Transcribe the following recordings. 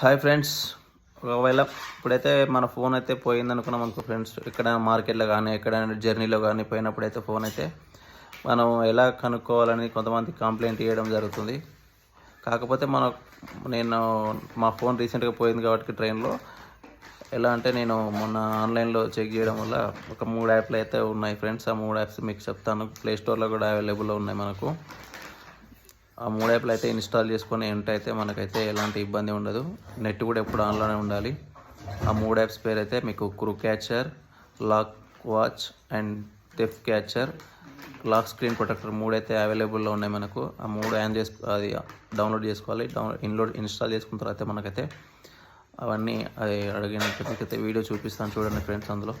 Hi friends ఒకవేళ ఇప్పుడైతే మన ఫోన్ అయితే పోయింది అనుకున్నాం అనుకో ఫ్రెండ్స్ ఎక్కడైనా మార్కెట్లో కానీ ఎక్కడైనా జర్నీలో కానీ పోయినప్పుడు అయితే ఫోన్ అయితే మనం ఎలా కనుక్కోవాలని కొంతమంది కంప్లైంట్ ఇవ్వడం జరుగుతుంది. కాకపోతే మన నేను మా ఫోన్ రీసెంట్గా పోయింది కాబట్టి ట్రైన్లో ఎలా అంటే నేను మొన్న ఆన్లైన్లో చెక్ చేయడం వల్ల ఒక మూడు యాప్లు అయితే ఉన్నాయి ఫ్రెండ్స్ ఆ మూడు యాప్స్ మీకు చెప్తాను. ప్లే స్టోర్లో కూడా అవైలబుల్లో ఉన్నాయి మనకు. ఆ మూడు యాప్లు అయితే ఇన్స్టాల్ చేసుకొని ఏంటైతే మనకైతే ఎలాంటి ఇబ్బంది ఉండదు. నెట్ కూడా ఎప్పుడు ఆన్లోనే ఉండాలి. ఆ మూడు యాప్స్ పేరు అయితే మీకు crook catcher lock watch and theft catcher lock screen protector మూడు అయితే అవైలబుల్లో ఉన్నాయి మనకు. ఆ మూడు యాన్ చేసు అది డౌన్లోడ్ చేసుకోవాలి. డౌన్ ఇన్లోడ్ ఇన్స్టాల్ చేసుకున్న తర్వాత మనకైతే అవన్నీ అది అడిగినట్టు మీకైతే వీడియో చూపిస్తాను చూడండి ఫ్రెండ్స్ అందులో.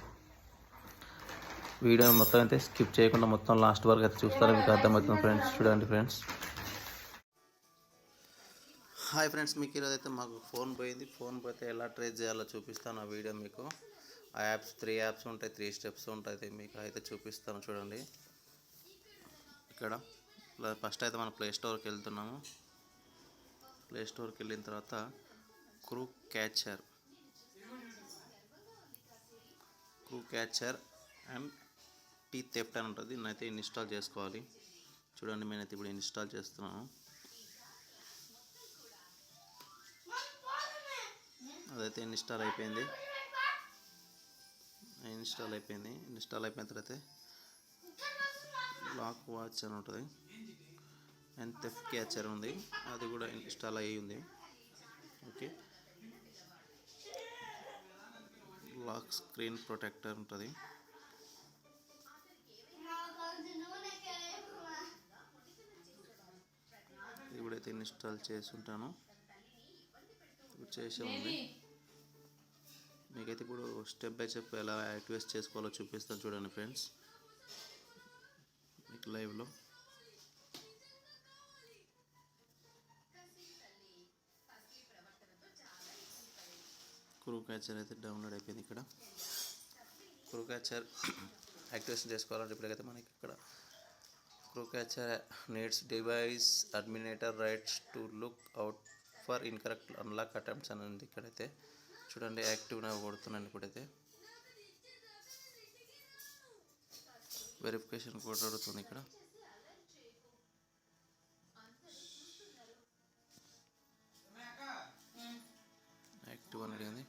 వీడియో మొత్తం అయితే స్కిప్ చేయకుండా మొత్తం లాస్ట్ వరకు అయితే చూస్తారు మీకు అర్థమవుతుంది ఫ్రెండ్స్. చూడండి ఫ్రెండ్స్. హాయ్ ఫ్రెండ్స్ మీకు ఈరోజు అయితే మాకు ఫోన్ పోయింది. ఫోన్ పోతే ఎలా ట్రేస్ చేయాలో చూపిస్తాను ఆ వీడియో మీకు. ఆ యాప్స్ త్రీ యాప్స్ ఉంటాయి త్రీ స్టెప్స్ ఉంటాయి మీకు అయితే చూపిస్తాను చూడండి. ఇక్కడ ఫస్ట్ అయితే మనం ప్లే స్టోర్కి వెళ్తున్నాము. ప్లే స్టోర్కి వెళ్ళిన తర్వాత crook catcher. Crook catcher anti theft అని ఉంటుంది. నేనైతే ఇన్స్టాల్ చేసుకోవాలి. చూడండి నేనైతే ఇప్పుడు ఇన్స్టాల్ చేస్తున్నాను. అదైతే ఇన్స్టాల్ అయిపోయింది. ఇన్స్టాల్ అయిపోయింది. ఇన్స్టాల్ అయిపోయిన తర్వాత లాక్ వాచ్ అని ఉంటుంది. అండ్ తెఫ్ క్యాచర్ ఉంది. అది కూడా ఇన్స్టాల్ అయ్యి ఉంది. ఓకే. లాక్ స్క్రీన్ ప్రొటెక్టర్ ఉంటుంది. ఇప్పుడైతే కూడా అయితే ఇన్స్టాల్ చేసి ఉంటాను. చేసే ఉంది. మీకైతే ఇప్పుడు స్టెప్ బై స్టెప్ ఎలా యాక్టివేట్ చేసుకోవాలో చూపిస్తాను చూడండి ఫ్రెండ్స్ మీకు లైవ్లో క్రూ క్యాచర్ అయితే డౌన్లోడ్ అయిపోయింది ఇక్కడ. క్రూ క్యాచర్ యాక్టివేషన్ చేసుకోవాలంటే ఇప్పటికైతే మనకి ఇక్కడ crook catcher needs device administrator rights to look out for incorrect unlock attempts అని ఉంది ఇక్కడైతే. చూడండి యాక్టివ్గా కొడుతున్నాను ఇప్పుడైతే. వెరిఫికేషన్ కోడ్ అడుగుతుంది ఇక్కడ. యాక్టివ్ అని అడిగింది.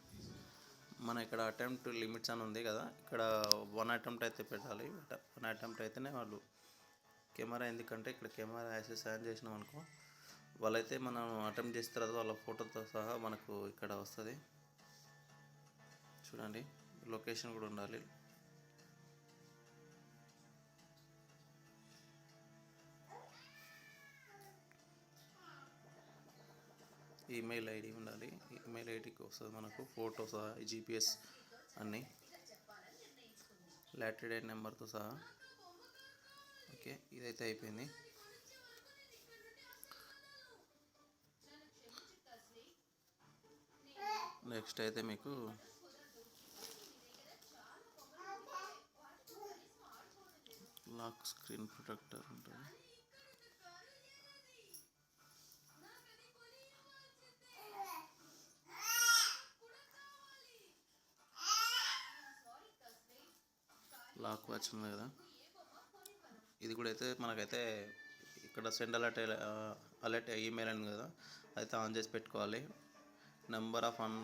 మన ఇక్కడ అటెంప్ట్ లిమిట్స్ అని ఉంది కదా ఇక్కడ వన్ అటెంప్ట్ అయితే పెట్టాలి. వన్ అటెంప్ట్ అయితేనే వాళ్ళు కెమెరా ఎందుకంటే ఇక్కడ కెమెరా యాక్సెస్ ఆన్ చేసినాం అనుకో వాళ్ళైతే మనం అటెంప్ట్ చేసిన తర్వాత వాళ్ళ ఫోటోతో సహా మనకు ఇక్కడ వస్తుంది. చూడండి లొకేషన్ కూడా ఉండాలి. ఈమెయిల్ ఐడి ఉండాలి. ఈమెయిల్ ఐడికి వస్తుంది మనకు ఫోటో సహా జీపీఎస్ అన్నీ. లాటరీ నెంబర్తో సహా. ఓకే ఇదైతే అయిపోయింది. నెక్స్ట్ అయితే మీకు లాక్ స్క్రీన్ ప్రొటెక్టర్ ఉంటుంది. లాక్ వాచ్ ఉంది కదా. ఇది కూడా అయితే మనకైతే ఇక్కడ సెండ్ అలర్ట్ అలర్ట్ ఈమెయిల్ అని కదా. అయితే ఆన్ చేసి పెట్టుకోవాలి. Number of un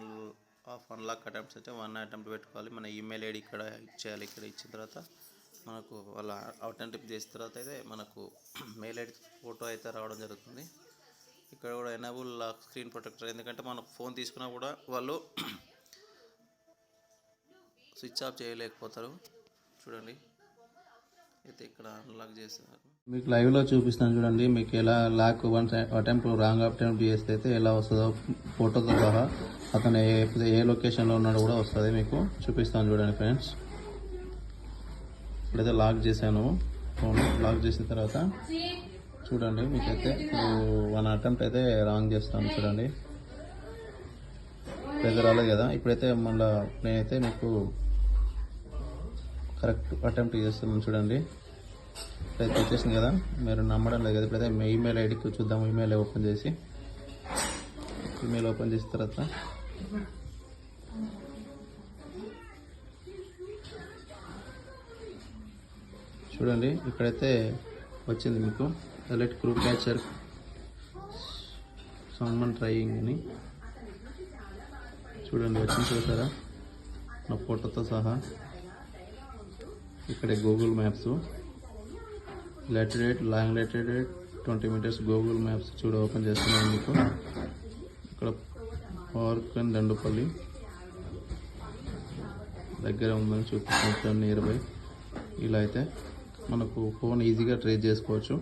of unlock attempts అయితే వన్ అటెంప్ట్ పెట్టుకోవాలి. మన ఈమెయిల్ ఐడి ఇక్కడ ఇచ్చేయాలి. ఇక్కడ ఇచ్చిన తర్వాత మనకు వాళ్ళ అటెంప్ట్ చేసిన తర్వాత అయితే మనకు మెయిల్ ఐడి ఫోటో అయితే రావడం జరుగుతుంది. ఇక్కడ కూడా ఎనబుల్ లాక్ స్క్రీన్ ప్రొటెక్టర్ ఎందుకంటే మనం ఫోన్ తీసుకున్నా కూడా వాళ్ళు స్విచ్ ఆఫ్ చేయలేకపోతారు. చూడండి. అయితే ఇక్కడ అన్లాక్ చేస్తారు మీకు లైవ్లో చూపిస్తాను చూడండి. మీకు ఎలా lock one attempt wrong attempt చేస్తే అయితే ఎలా వస్తుందో ఫోటోతో సహా అతను ఏ ఏ లొకేషన్లో ఉన్నాడు కూడా వస్తుంది మీకు. చూపిస్తాను చూడండి ఫ్రెండ్స్ ఇప్పుడైతే లాక్ చేశాను. ఫోన్ లాక్ చేసిన తర్వాత చూడండి మీకైతే వన్ అటెంప్ట్ అయితే రాంగ్ చేస్తాను చూడండి. పెద్ద రాలేదు కదా. ఇప్పుడైతే మళ్ళీ నేనైతే మీకు కరెక్ట్ అటెంప్ట్ చేస్తున్నాను చూడండి. ఇప్పుడైతే వచ్చేసింది కదా. మీరు నమ్మడం లేదు కదా. ఇప్పుడైతే మీ ఈమెయిల్ ఐడికి చూద్దాం. ఈమెయిల్ ఓపెన్ చేసి. ఈమెయిల్ ఓపెన్ చేసిన తర్వాత చూడండి ఇక్కడైతే వచ్చింది మీకు alert crook catcher someone trying అని. చూడండి వచ్చింది చూసారా? నా ఫోటోతో సహా. ఇక్కడ Google maps. Latitude long latitude twenty metres Google maps చూడ ఓపెన్ చేస్తున్నాను మీకు. ఇక్కడ పార్క్ అండ్ దండుపల్లి. దగ్గర ఉందని చూపిస్తాను నియర్ బై ఇలా అయితే మనకు ఫోన్ ఈజీగా ట్రేస్ చేసుకోవచ్చు.